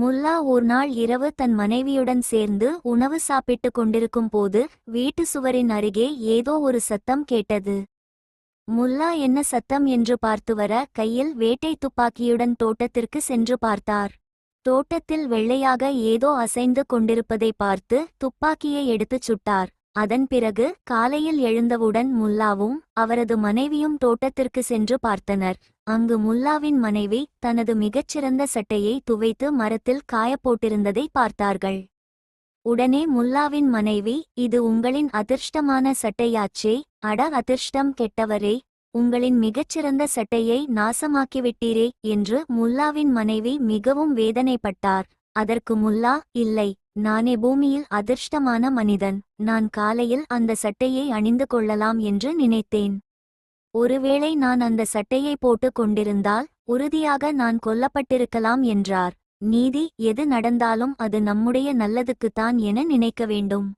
முல்லா ஒரு நாள் இரவு தன் மனைவியுடன் சேர்ந்து உணவு சாப்பிட்டுக் கொண்டிருக்கும் போது வீட்டு சுவரின் அருகே ஏதோ ஒரு சத்தம் கேட்டது. முல்லா என்ன சத்தம் என்று பார்த்து வர கையில் வேட்டை துப்பாக்கியுடன் தோட்டத்திற்கு சென்று பார்த்தார். தோட்டத்தில் வெள்ளையாக ஏதோ அசைந்து கொண்டிருப்பதை பார்த்து துப்பாக்கியை எடுத்துச் சுட்டார். அதன் பிறகு காலையில் எழுந்தவுடன் முல்லாவும் அவரது மனைவியும் தோட்டத்திற்கு சென்று பார்த்தனர். அங்கு முல்லாவின் மனைவி தனது மிகச்சிறந்த சட்டையை துவைத்து மரத்தில் காயப்போட்டிருந்ததை பார்த்தார்கள். உடனே முல்லாவின் மனைவி இது உங்களின் அதிர்ஷ்டமான சட்டையாச்சே அட அதிர்ஷ்டம் கெட்டவரே உங்களின் மிகச்சிறந்த சட்டையை நாசமாக்கிவிட்டீரே என்று முல்லாவின் மனைவி மிகவும் வேதனைப்பட்டார். அதற்கு முல்லா இல்லை நானே பூமியில் அதிர்ஷ்டமான மனிதன் நான் காலையில் அந்த சட்டையை அணிந்து கொள்ளலாம் என்று நினைத்தேன். ஒருவேளை நான் அந்த சட்டையை போட்டுக் கொண்டிருந்தால் உறுதியாக நான் கொல்லப்பட்டிருக்கலாம் என்றார். நீதி எது நடந்தாலும் அது நம்முடைய நல்லதுக்குத்தான் என நினைக்க வேண்டும்.